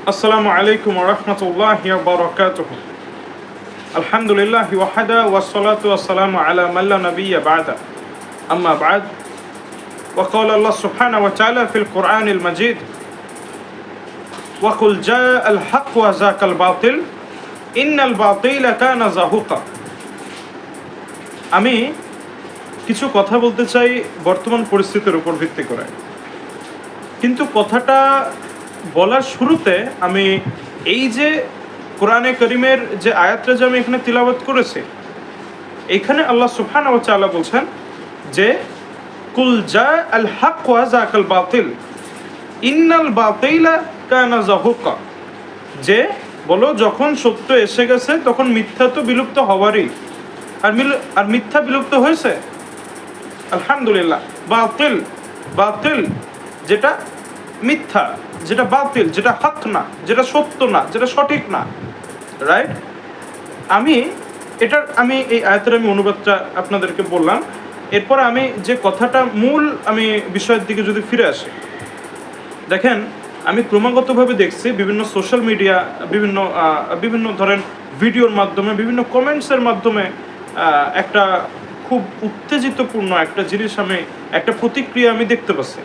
السلام عليكم ورحمة الله وبركاته الحمد لله وحده والصلاة والسلام على من لا نبي بعده أما بعد وقال الله سبحانه وتعالى في القرآن المجيد وقل جاء الحق وزاك الباطل إن الباطل كان زهوقا আমি কিছু কথা বলতে চাই বর্তমান পরিস্থিতির উপর ভিত্তি করে কিন্তু কথাটা বলার শুরুতে আমি এই যে কোরআনে করিমের যে আয়াতটা যে আমি এখানে তিলাবত করেছি, এখানে আল্লাহ সুফান ও চালা বলছেন যে, কুল জা আল হক ওয়াজাকাল বাতিল, ইন্নাল বাতিলা কানা জাহুকা। যে, বলো যখন সত্য এসে গেছে, তখন মিথ্যা তো বিলুপ্ত হওয়ারই। আর মিল, আর মিথ্যা বিলুপ্ত হয়েছে? আলহামদুলিল্লাহ। বাতিল বাতিল, যেটা মিথ্যা, যেটা বাতিল, যেটা হক না, যেটা সত্য না, যেটা সঠিক না রাইট আমি এটার, আমি এই আয়াতের আমি অনুবাদটা আপনাদেরকে বললাম। এরপর আমি যে কথাটা মূল আমি বিষয়ের দিকে যদি ফিরে আসি, দেখেন, আমি ক্রমাগতভাবে দেখছি বিভিন্ন সোশ্যাল মিডিয়া বিভিন্ন বিভিন্ন ধরেন ভিডিওর মাধ্যমে, বিভিন্ন কমেন্টসের মাধ্যমে একটা খুব উত্তেজিতপূর্ণ একটা জিনিস আমি, একটা প্রতিক্রিয়া আমি দেখতে পাচ্ছি।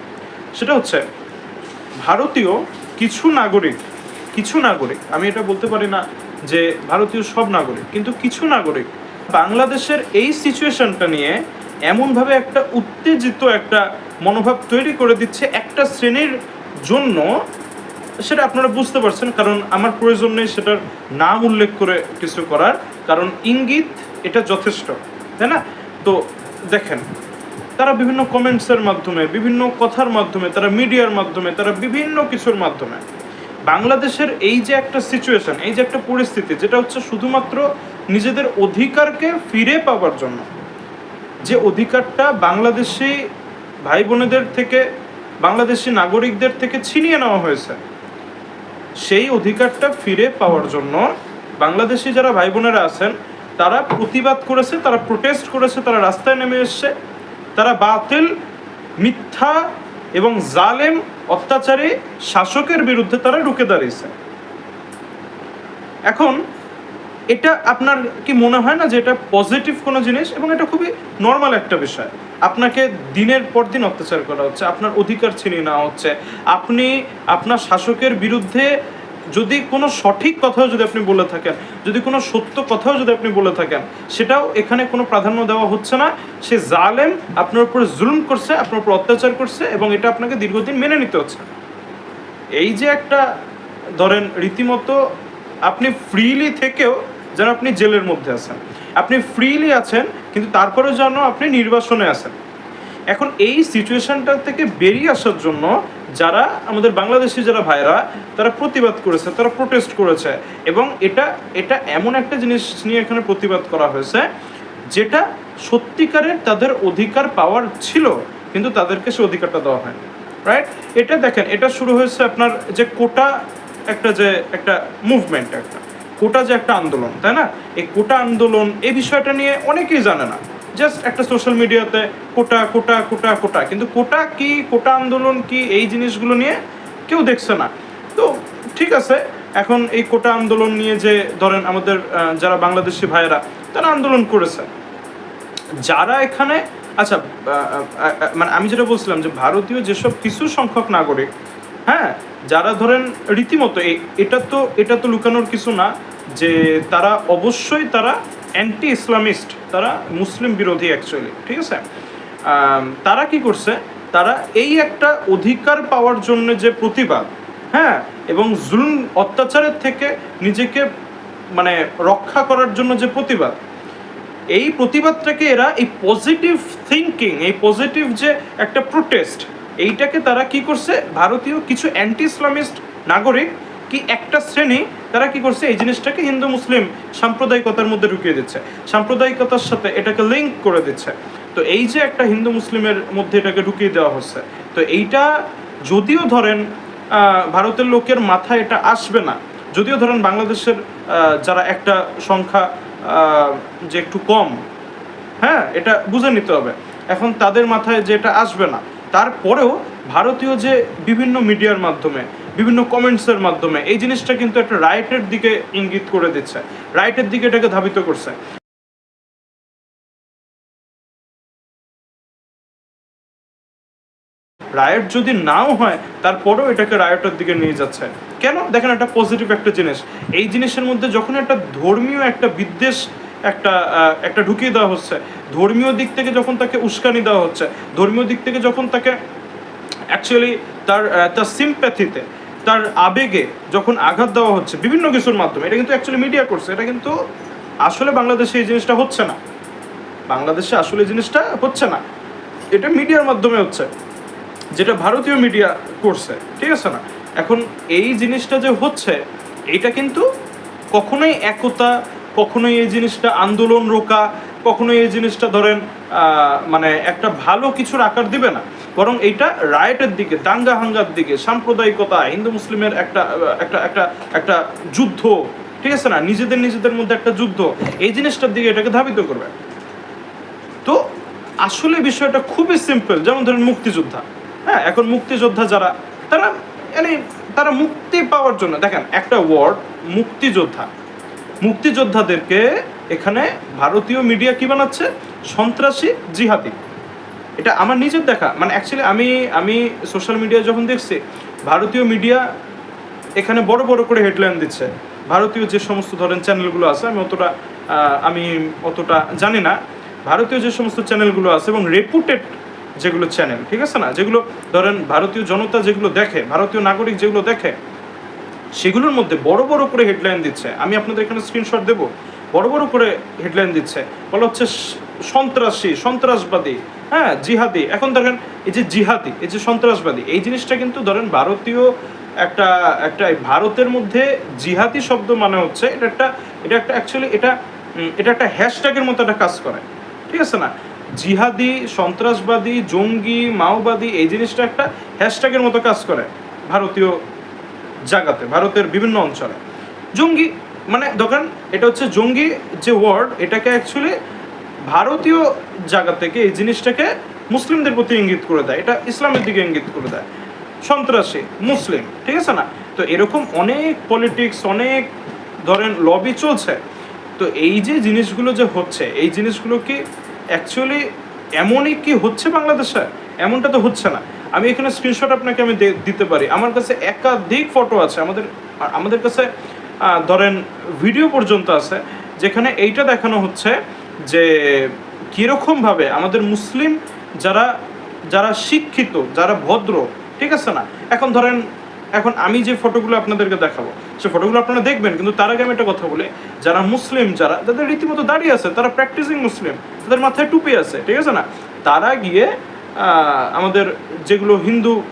সেটা হচ্ছে ভারতীয় কিছু নাগরিক কিছু নাগরিক, আমি এটা বলতে পারি না যে ভারতীয় সব নাগরিক, কিন্তু কিছু নাগরিক বাংলাদেশের এই সিচুয়েশনটা নিয়ে এমনভাবে একটা উত্তেজিত একটা মনোভাব তৈরি করে দিচ্ছে একটা শ্রেণির জন্য, সেটা আপনারা বুঝতে পারছেন, কারণ আমার প্রয়োজন নেই সেটার নাম উল্লেখ করে কিছু করার, কারণ ইঙ্গিত এটা যথেষ্ট, তাই না? তো দেখেন তারা বিভিন্ন কমেন্টসের মাধ্যমে, বিভিন্ন কথার মাধ্যমে, তারা মিডিয়ার মাধ্যমে, তারা বিভিন্ন কিছুর মাধ্যমে। বাংলাদেশের এই যে একটা সিচুয়েশন এই যে একটা পরিস্থিতি, যেটা হচ্ছে শুধুমাত্র নিজেদের অধিকারকে ফিরে পাওয়ার জন্য। যে অধিকারটা বাংলাদেশি ভাই বোনেদের থেকে, বাংলাদেশি নাগরিকদের থেকে ছিনিয়ে নেওয়া হয়েছে, সেই অধিকারটা ফিরে পাওয়ার জন্য বাংলাদেশি যারা ভাই বোনেরা আছেন, তারা প্রতিবাদ করেছে, তারা প্রোটেস্ট করেছে, তারা রাস্তায় নেমে এসছে। তারা বাতিল, মিথ্যা এবং জালেম অত্যাচারী শাসকের বিরুদ্ধে তারা রুখে দাঁড়িয়েছে। এখন এটা আপনার কি মনে হয় না যে এটা পজিটিভ কোনো জিনিস? এবং এটা খুবই নর্মাল একটা বিষয়। আপনাকে দিনের পর দিন অত্যাচার করা হচ্ছে, আপনার অধিকার ছিনিয়ে নেওয়া হচ্ছে। আপনি আপনার শাসকের বিরুদ্ধে যদি কোনো সঠিক কথাও যদি আপনি বলে থাকেন, যদি কোনো সত্য কথাও যদি আপনি বলে থাকেন, সেটাও এখানে কোনো প্রাধান্য দেওয়া হচ্ছে না। সে জালেম আপনার উপরে জুলুম করছে, আপনার উপর অত্যাচার করছে এবং এটা আপনাকে দীর্ঘদিন মেনে নিতে হচ্ছে এই যে একটা, ধরেন রীতিমতো আপনি ফ্রিলি থেকেও যেন আপনি জেলের মধ্যে আছেন। আপনি ফ্রিলি আছেন, কিন্তু তারপরেও যেন আপনি নির্বাসনে আছেন। এখন এই সিচুয়েশনটা থেকে বেরিয়ে আসার জন্য যারা আমাদের বাংলাদেশি যারা ভাইরা, তারা প্রতিবাদ করেছে, তারা প্রোটেস্ট করেছে এবং এটা এটা এমন একটা জিনিস নিয়ে এখানে প্রতিবাদ করা হয়েছে যেটা সত্যিকারের তাদের অধিকার পাওয়ার ছিল, কিন্তু তাদেরকে সে অধিকারটা দেওয়া হয়নি রাইট এটা দেখেন, এটা শুরু হয়েছে আপনার যে কোটা একটা যে একটা মুভমেন্ট একটা কোটা যে একটা আন্দোলন, তাই না? এই কোটা আন্দোলন, এই বিষয়টা নিয়ে অনেকেই জানে না। জাস্ট একটা সোশ্যাল মিডিয়াতে কোটা কোটা কোটা কোটা। কিন্তু কোটা কি, কোটা আন্দোলন কি, এই জিনিসগুলো নিয়ে কেউ দেখছে না। তো ঠিক আছে, এখন এই কোটা আন্দোলন নিয়ে যে ধরেন আমাদের যারা বাংলাদেশি ভাইয়েরা, তারা আন্দোলন করেছে। যারা এখানে আচ্ছা মানে আমি যেটা বলছিলাম যে ভারতীয় যেসব কিছু সংখ্যক নাগরিক হ্যাঁ যারা ধরেন রীতিমতো এটা তো এটা তো লুকানোর কিছু না যে তারা অবশ্যই তারা অ্যান্টি ইসলামিস্ট তারা মুসলিম বিরোধী অ্যাকচুয়ালি ঠিক আছে? তারা কি করছে? তারা এই একটা অধিকার পাওয়ার জন্য যে প্রতিবাদ হ্যাঁ? এবং জুলুম অত্যাচারের থেকে নিজেকে মানে রক্ষা করার জন্য যে প্রতিবাদ, এই প্রতিবাদটাকে এরা এই পজিটিভ থিঙ্কিং এই পজিটিভ যে একটা প্রোটেস্ট এইটাকে তারা কি করছে? ভারতীয় কিছু অ্যান্টি ইসলামিস্ট নাগরিক কি একটা শ্রেণি তারা কি করছে? এই জিনিসটাকে হিন্দু, মুসলিম সাম্প্রদায়িকতার মধ্যে ঢুকিয়ে দিচ্ছে। সাম্প্রদায়িকতার সাথে এটাকে লিঙ্ক করে দিচ্ছে। তো এই যে একটা হিন্দু, মুসলিমের মধ্যে এটাকে ঢুকিয়ে দেওয়া হচ্ছে, তো এইটা যদিও ধরেন ভারতের লোকের মাথায় এটা আসবে না, যদিও ধরেন বাংলাদেশের যারা একটা সংখ্যা যে একটু কম হ্যাঁ এটা বুঝে নিতে হবে। এখন তাদের মাথায় যে এটা আসবে না, তারপরেও ভারতীয় যে বিভিন্ন মিডিয়ার মাধ্যমে বিভিন্ন কমেন্টসের মাধ্যমে। এই জিনিসটা কিন্তু একটা রাইটের দিকে ইঙ্গিত করে দিচ্ছে। রাইটের দিকে এটাকে ধাবিত করছে। রায়ট যদি নাও হয়, তারপরেও এটাকে রায়টের দিকে নিয়ে যাচ্ছে। কেন? দেখেন একটা পজিটিভ একটা জিনিস। এই জিনিসের মধ্যে যখন একটা ধর্মীয় একটা বিদ্বেষ একটা একটা ঢুকিয়ে দেওয়া হচ্ছে, ধর্মীয় দিক থেকে যখন তাকে উস্কানি দেওয়া হচ্ছে, ধর্মীয় দিক থেকে যখন তাকে অ্যাকচুয়ালি তার তার সিম্প্যাথিতে তার আবেগে যখন আঘাত দেওয়া হচ্ছে, বিভিন্ন কিছুর মাধ্যমে, এটা কিন্তু অ্যাকচুয়ালি মিডিয়া করছে, এটা কিন্তু আসলে বাংলাদেশে এই জিনিসটা হচ্ছে না। বাংলাদেশে আসলে জিনিসটা হচ্ছে না। এটা মিডিয়ার মাধ্যমে হচ্ছে, যেটা ভারতীয় মিডিয়া করছে, ঠিক আছে না? এখন এই জিনিসটা যে হচ্ছে, এটা কিন্তু কখনোই একতা কখনোই এই জিনিসটা আন্দোলন রোকা, কখনোই এই জিনিসটা ধরেন মানে একটা ভালো কিছুর আকার দিবে না। বরং এইটা রায়টের দিকে, দাঙ্গা হাঙ্গার দিকে, সাম্প্রদায়িকতা, হিন্দু মুসলিমের একটা একটা একটা একটা যুদ্ধ, ঠিক আছে না? নিজেদের নিজেদের মধ্যে একটা যুদ্ধ, এই জিনিসটার দিকে এটাকে ধাবিত করবে। তো আসলে বিষয়টা খুবই সিম্পল যেমন ধরেন মুক্তিযোদ্ধা। হ্যাঁ এখন মুক্তিযোদ্ধা যারা, তারা মানে তারা মুক্তি পাওয়ার জন্য, দেখেন, একটা ওয়ার্ড মুক্তিযোদ্ধা। মুক্তিযোদ্ধাদেরকে এখানে ভারতীয় মিডিয়া কি বানাচ্ছে? সন্ত্রাসী জিহাদি। এটা আমার নিজের দেখা। মানে অ্যাকচুয়ালি আমি আমি সোশ্যাল মিডিয়া যখন দেখছি, ভারতীয় মিডিয়া এখানে বড় বড় করে হেডলাইন দিচ্ছে। ভারতীয় যে সমস্ত ধরেন চ্যানেলগুলো আছে, আমি অতটা আমি অতটা জানি না। ভারতীয় যে সমস্ত চ্যানেলগুলো আছে এবং রেপুটেড যেগুলো চ্যানেল ঠিক আছে না? যেগুলো ধরেন ভারতীয় জনতা যেগুলো দেখে, ভারতীয় নাগরিক যেগুলো দেখে সেগুলোর মধ্যে বড় বড় করে হেডলাইন দিচ্ছে। আমি আপনাদের এখানে স্ক্রিনশট দেব। বড় বড় করে হেডলাইন দিচ্ছে। বলা হচ্ছে সন্ত্রাসী, সন্ত্রাসবাদী হ্যাঁ জিহাদি। এখন ধরেন এই যে জিহাদি, এই যে সন্ত্রাসবাদী, এই জিনিসটা কিন্তু ধরেন ভারতীয় একটা একটা ভারতের মধ্যে জিহাদি শব্দ মানে হচ্ছে এটা একটা এটা একটা অ্যাকচুয়ালি এটা এটা একটা হ্যাশট্যাগের মতো একটা কাজ করে। ঠিক আছে না? জিহাদি, সন্ত্রাসবাদী, জঙ্গি, মাওবাদী, এই জিনিসটা একটা হ্যাশট্যাগের মতো কাজ করে ভারতীয় জায়গাতে ভারতের বিভিন্ন অঞ্চলে। জঙ্গি মানে দোকান, এটা হচ্ছে জঙ্গি যে ওয়ার্ড এটাকে অ্যাকচুয়ালি ভারতীয় জায়গা থেকে এই জিনিসটাকে মুসলিমদের প্রতি ইঙ্গিত করে দেয়। এটা ইসলামের দিকে ইঙ্গিত করে দেয়। সন্ত্রাসী, মুসলিম, ঠিক আছে না? তো এরকম অনেক পলিটিক্স অনেক ধরেন লবি চলছে। তো এই যে জিনিসগুলো যে হচ্ছে, এই জিনিসগুলো কি অ্যাকচুয়ালি এমনই কি হচ্ছে বাংলাদেশে? এমনটা তো হচ্ছে না। আমি এখানে স্ক্রিনশট আপনাকে আমি দিতে পারি। আমার কাছে একাধিক ফটো আছে। আমাদের আমাদের কাছে ধরেন ভিডিও পর্যন্ত আছে, যেখানে এইটা দেখানো হচ্ছে যে কীরকমভাবে আমাদের মুসলিম যারা যারা শিক্ষিত, যারা ভদ্র, ঠিক আছে না? এখন ধরেন, এখন আমি যে ফটোগুলো আপনাদেরকে দেখাবো, সে ফটোগুলো আপনারা দেখবেন, কিন্তু তার আগে আমি একটা কথা বলি। যারা মুসলিম, যারা তাদের রীতিমতো দাঁড়িয়ে আছে, তারা প্র্যাকটিসিং মুসলিম, তাদের মাথায় টুপি আছে, ঠিক আছে না? তারা গিয়ে আমাদের যেগুলো হিন্দু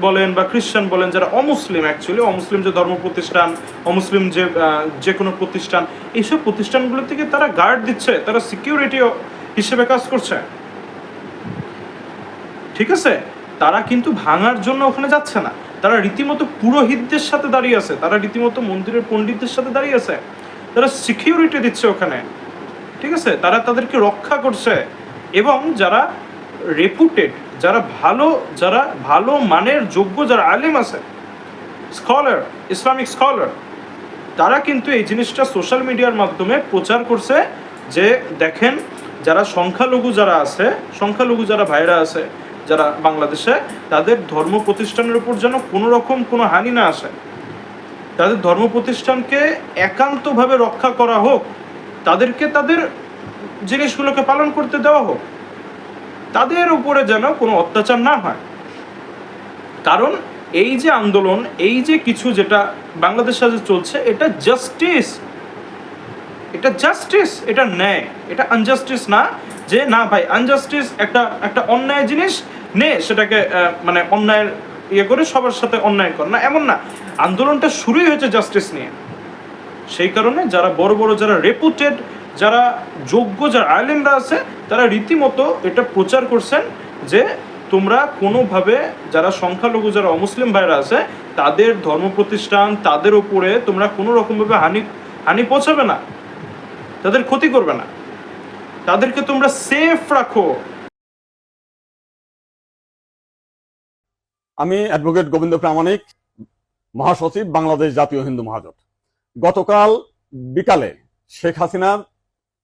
বলেন বা খ্রিস্টান বলেন, যারা অমুসলিম অ্যাকচুয়ালি অমুসলিম যে ধর্ম প্রতিষ্ঠান, অমুসলিম যে যে কোনো প্রতিষ্ঠান, এইসব প্রতিষ্ঠানগুলো থেকে তারা গার্ড দিচ্ছে, তারা সিকিউরিটি হিসেবে কাজ করছে। ঠিক আছে? তারা কিন্তু ভাঙার জন্য ওখানে যাচ্ছে না। তারা রীতিমতো পুরোহিতদের সাথে দাঁড়িয়ে আছে, তারা রীতিমতো মন্দিরের পণ্ডিতদের সাথে দাঁড়িয়ে আছে। তারা সিকিউরিটি দিচ্ছে ওখানে। ঠিক আছে? তারা তাদেরকে রক্ষা করছে। এবং যারা রেপুটেড যারা ভালো যারা ভালো মানের, যোগ্য যারা আলিম আছে স্কলার ইসলামিক স্কলার তারা কিন্তু এই জিনিসটা সোশ্যাল মিডিয়ার মাধ্যমে প্রচার করছে যে, দেখেন, যারা সংখ্যালঘু যারা আছে, সংখ্যালঘু যারা ভাইরা আছে, যারা বাংলাদেশে, তাদের ধর্ম প্রতিষ্ঠানের উপর যেন কোনো রকম কোনো হানি না আসে। তাদের ধর্ম প্রতিষ্ঠানকে একান্তভাবে রক্ষা করা হোক, তাদেরকে তাদের জিনিসগুলোকে পালন করতে দেওয়া হোক তাদের উপরে যেন কোনো অত্যাচার না হয়। কারণ এই যে আন্দোলন, এই যে কিছু যেটা বাংলাদেশ সাথে চলছে, এটা জাস্টিস এটা জাস্টিস এটা ন্যায়। এটা আনজাস্টিস না যে, না ভাই আনজাস্টিস একটা একটা অন্যায় জিনিস নে, সেটাকে মানে অন্যায়ের ইয়ে করে সবার সাথে অন্যায় কর। না, এমন না। আন্দোলনটা শুরুই হয়েছে জাস্টিস নিয়ে। সেই কারণে যারা বড় বড়, যারা রেপুটেড যারা যোগ্য, যারা আইল্যান্ডরা আছে, তারা রীতিমতো এটা প্রচার করছেন যে তোমরা কোনোভাবে যারা সংখ্যালঘু, যারা অমুসলিম ভাইরা আছে, তাদের ধর্ম প্রতিষ্ঠান, তাদের ওপরে তোমরা কোনো রকমভাবে হানি হানি পৌঁছাবে না। তাদের ক্ষতি করবে না। তাদেরকে তোমরা সেফ রাখো। আমি অ্যাডভোকেট গোবিন্দ প্রামাণিক, মহাসচিব, বাংলাদেশ জাতীয় হিন্দু মহাজোট। গতকাল বিকালে শেখ হাসিনার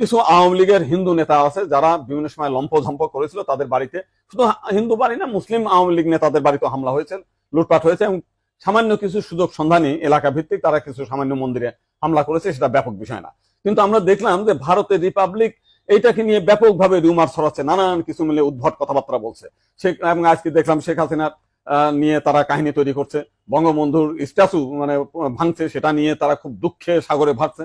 কিছু আওয়ামী লীগের হিন্দু নেতা আছে যারা বিভিন্ন সময় লম্পঝম্প করেছিল তাদের বাড়িতে। শুধু হিন্দু বাড়ি না, মুসলিম আওয়ামী লীগ নেতাদের বাড়িতে হামলা হয়েছে, লুটপাট হয়েছে এবং সামান্য কিছু সুযোগ সন্ধানী এলাকা ভিত্তিক তারা কিছু সামান্য মন্দিরে হামলা করেছে, সেটা ব্যাপক বিষয় না। কিন্তু আমরা দেখলাম যে ভারতের রিপাবলিক এইটাকে নিয়ে ব্যাপকভাবে রিউমার ছড়াচ্ছে, নানান কিছু মিলে উদ্ভট কথাবার্তা বলছে। সে এবং আজকে দেখলাম শেখ হাসিনার নিয়ে তারা কাহিনী তৈরি করছে। বঙ্গবন্ধুর স্ট্যাচু মানে ভাঙছে, সেটা নিয়ে তারা খুব দুঃখে সাগরে ভাসছে।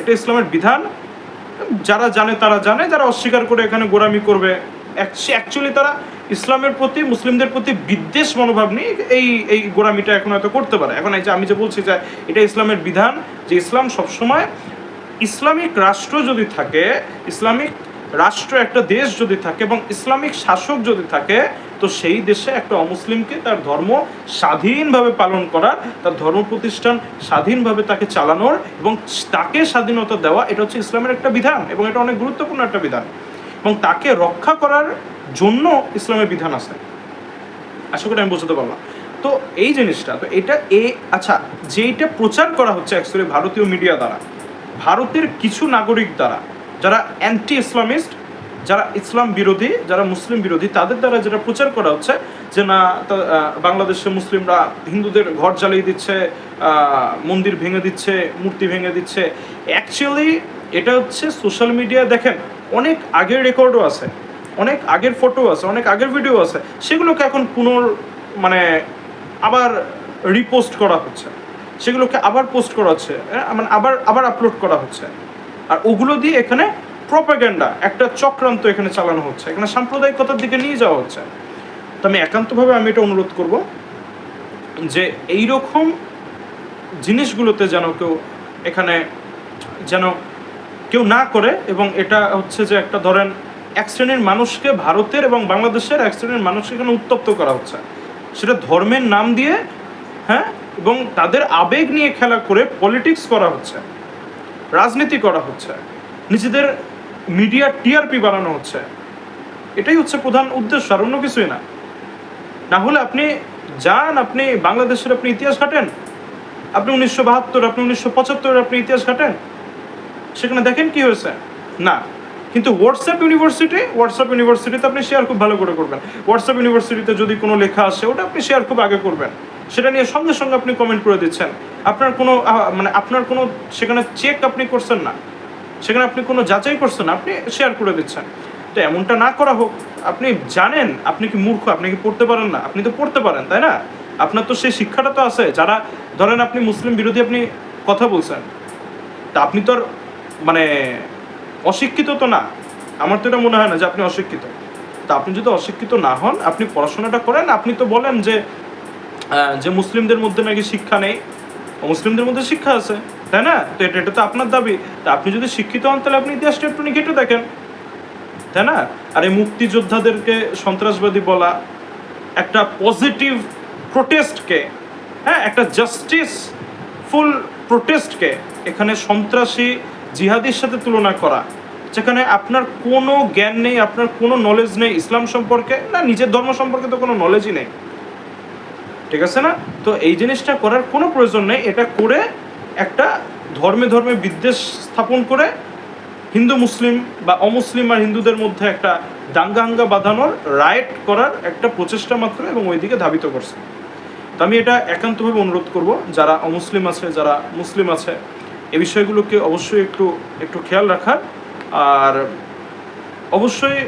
এটা ইসলামের বিধান। যারা জানে তারা জানে, যারা অস্বীকার করে এখানে গোড়ামি করবে অ্যাকচুয়ালি তারা ইসলামের প্রতি, মুসলিমদের প্রতি বিদ্বেষ মনোভাব নিয়ে এই এই গোড়ামিটা এখন হয়তো করতে পারে। এখন এই যে আমি যে বলছি যে এটা ইসলামের বিধান, যে ইসলাম সবসময় ইসলামিক রাষ্ট্র যদি থাকে, ইসলামিক রাষ্ট্র একটা দেশ যদি থাকে এবং ইসলামিক শাসক যদি থাকে, তো সেই দেশে একটা অমুসলিমকে তার ধর্ম স্বাধীনভাবে পালন করার, তার ধর্ম প্রতিষ্ঠান স্বাধীনভাবে তাকে চালানোর এবং তাকে স্বাধীনতা দেওয়া, এটা হচ্ছে ইসলামের একটা বিধান এবং এটা অনেক গুরুত্বপূর্ণ একটা বিধান। এবং তাকে রক্ষা করার জন্য ইসলামের বিধান আছে। আশা করি আমি বোঝাতে পারলাম। তো এই জিনিসটা, তো এটা এ আচ্ছা যেইটা প্রচার করা হচ্ছে অ্যাকচুয়ালি ভারতীয় মিডিয়া দ্বারা, ভারতের কিছু নাগরিক দ্বারা যারা অ্যান্টি ইসলামিস্ট যারা ইসলাম বিরোধী যারা মুসলিম বিরোধী তাদের দ্বারা যেটা প্রচার করা হচ্ছে যে না বাংলাদেশে মুসলিমরা হিন্দুদের ঘর জ্বালিয়ে দিচ্ছে মন্দির ভেঙে দিচ্ছে মূর্তি ভেঙে দিচ্ছে। অ্যাকচুয়ালি এটা হচ্ছে সোশ্যাল মিডিয়া দেখেন অনেক আগের রেকর্ডও আছে অনেক আগের ফটো আছে অনেক আগের ভিডিও আছে সেগুলোকে এখন পুনর মানে আবার রিপোস্ট করা হচ্ছে। সেগুলোকে আবার পোস্ট করা হচ্ছে হ্যাঁ, মানে আবার আবার আপলোড করা হচ্ছে। আর ওগুলো দিয়ে এখানে প্রপাগ্যান্ডা একটা চক্রান্ত এখানে চালানো হচ্ছে। এখানে সাম্প্রদায়িকতার দিকে নিয়ে যাওয়া হচ্ছে। তো আমি একান্তভাবে আমি এটা অনুরোধ করব যে এই রকম জিনিসগুলোতে যেন কেউ এখানে যেন কেউ না করে এবং এটা হচ্ছে যে একটা ধরেন এক শ্রেণির মানুষকে ভারতের এবং বাংলাদেশের এক শ্রেণির মানুষকে এখানে উত্তপ্ত করা হচ্ছে। সেটা ধর্মের নাম দিয়ে হ্যাঁ এবং তাদের আবেগ নিয়ে খেলা করে পলিটিক্স করা হচ্ছে। রাজনীতি করা হচ্ছে। নিজেদের মিডিয়া টিআরপি বানানো হচ্ছে। এটাই হচ্ছে প্রধান উদ্দেশ্য, আর অন্য কিছুই না। না হলে আপনি যান, আপনি বাংলাদেশের আপনি ইতিহাস ঘাটেন। আপনি উনিশশো বাহাত্তর, আপনি উনিশশো পঁচাত্তরের আপনি ইতিহাস ঘাটেন। সেখানে দেখেন কি হয়েছে? না। কিন্তু হোয়াটসঅ্যাপ ইউনিভার্সিটি হোয়াটসঅ্যাপ ইউনিভার্সিটিতে আপনি শেয়ার খুব ভালো করে করবেন। হোয়াটসঅ্যাপ ইউনিভার্সিটিতে যদি কোনো লেখা আসে, ওটা আপনি শেয়ার খুব আগে করবেন। সেটা নিয়ে সঙ্গে সঙ্গে আপনি কমেন্ট করে দিচ্ছেন। আপনার কোনো মানে আপনার কোনো, সেখানে চেক আপনি করছেন না। সেখানে আপনি কোনো যাচাই করছেন না, আপনি শেয়ার করে দিচ্ছেন। তো এমনটা না করা হোক, আপনি জানেন, আপনি কি মূর্খ, আপনি কি পড়তে পারেন না। আপনি তো পড়তে পারেন, তাই না? আপনার তো সেই শিক্ষাটা তো আছে। যারা, ধরেন আপনি মুসলিম বিরোধী আপনি কথা বলছেন, তা আপনি তো আর মানে অশিক্ষিত তো না। আমার তো এটা মনে হয় না যে আপনি অশিক্ষিত। তা আপনি যদি অশিক্ষিত না হন, আপনি পড়াশোনাটা করেন, আপনি তো বলেন যে যে মুসলিমদের মধ্যে নাকি শিক্ষা নেই, মুসলিমদের মধ্যে শিক্ষা আছে, তাই না? তো এটা এটা তো আপনার দাবি। তা আপনি যদি শিক্ষিত হন, তাহলে আপনি ইতিহাসটা একটু ঘেটে দেখেন, তাই না? আর এই মুক্তিযোদ্ধাদেরকে সন্ত্রাসবাদী বলা একটা পজিটিভ প্রোটেস্টকে হ্যাঁ একটা জাস্টিস ফুল প্রোটেস্টকে এখানে সন্ত্রাসী জিহাদির সাথে তুলনা করা, যেখানে আপনার কোনো জ্ঞান নেই, আপনার কোনো নলেজ নেই ইসলাম সম্পর্কে, না, নিজের ধর্ম সম্পর্কে তো কোনো নলেজই নেই। ঠিক আছে না? তো এই জিনিসটা করার কোনো প্রয়োজন নেই। এটা করে একটা ধর্মে ধর্মে বিদ্বেষ স্থাপন করে হিন্দু মুসলিম বা অমুসলিম আর হিন্দুদের মধ্যে একটা দাঙ্গাহাঙ্গা বাঁধানোর রাইট করার একটা প্রচেষ্টা মাত্র এবং ওইদিকে ধাবিত করছে। তো আমি এটা একান্তভাবে অনুরোধ করব, যারা অমুসলিম আছে, যারা মুসলিম আছে এই বিষয়গুলোকে অবশ্যই একটু একটু খেয়াল রাখার। আর অবশ্যই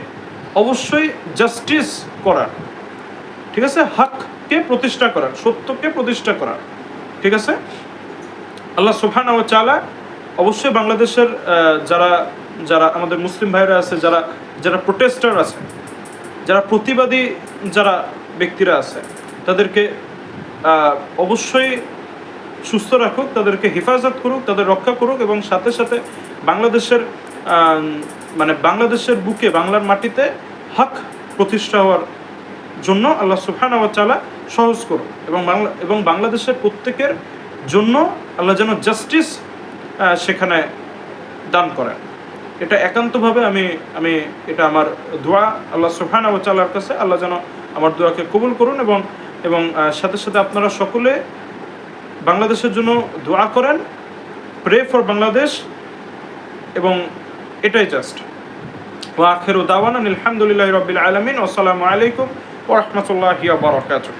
অবশ্যই জাস্টিস করার। ঠিক আছে? হককে প্রতিষ্ঠা করার, সত্যকে প্রতিষ্ঠা করার। ঠিক আছে? আল্লাহ সুফান ও চালা অবশ্যই বাংলাদেশের যারা যারা আমাদের মুসলিম ভাইরা আছে, যারা যারা প্রোটেস্টার আছে, যারা প্রতিবাদী যারা ব্যক্তিরা আছে, তাদেরকে অবশ্যই সুস্থ রাখুক, তাদেরকে হেফাজত করুক, তাদের রক্ষা করুক এবং সাথে সাথে বাংলাদেশের মানে বাংলাদেশের বুকে, বাংলার মাটিতে হক প্রতিষ্ঠা হওয়ার জন্য আল্লাহ সুফান আওয়াজ চালা সহজ করুন। এবং বাংলা, এবং বাংলাদেশের প্রত্যেকের জন্য আল্লাহ যেন জাস্টিস সেখানে দান করেন। এটা একান্তভাবে আমি আমি এটা আমার দোয়া আল্লাহ সুফান চালার কাছে। আল্লাহ যেন আমার দোয়াকে কবুল করুন এবং এবং সাথে সাথে আপনারা সকলে বাংলাদেশের জন্য দোয়া করেন। প্রে ফর বাংলাদেশ এবং এটাই জাস্ট ওয়াখির দাওয়ানা আলহামদুলিল্লাহ রবিল আলমিন। আসসালামু আলাইকুম ওরহমতুল্লাহি বারকাতুহ।